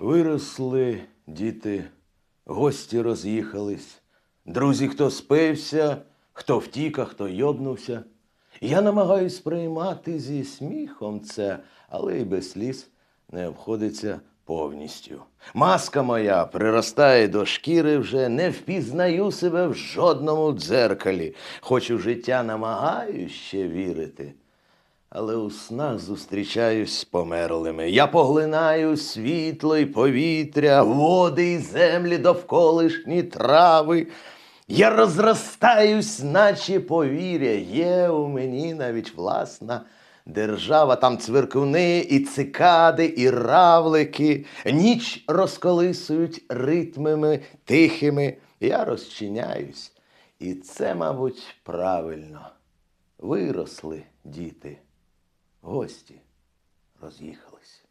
Виросли діти, гості роз'їхались, друзі, хто спився, хто втік, а хто йобнувся. Я намагаюсь приймати зі сміхом це, але й без сліз не обходиться повністю. Маска моя приростає до шкіри вже, не впізнаю себе в жодному дзеркалі, хоч у життя намагаюсь ще вірити але у снах зустрічаюсь з померлими. Я поглинаю світло й повітря, води й землі довколишні трави. Я розростаюсь, наче повіря. Є у мені навіть власна держава. Там цвиркуни, і цикади, і равлики. Ніч розколисують ритмами тихими. Я розчиняюсь. І це, мабуть, правильно. Виросли діти, гості роз'їхались.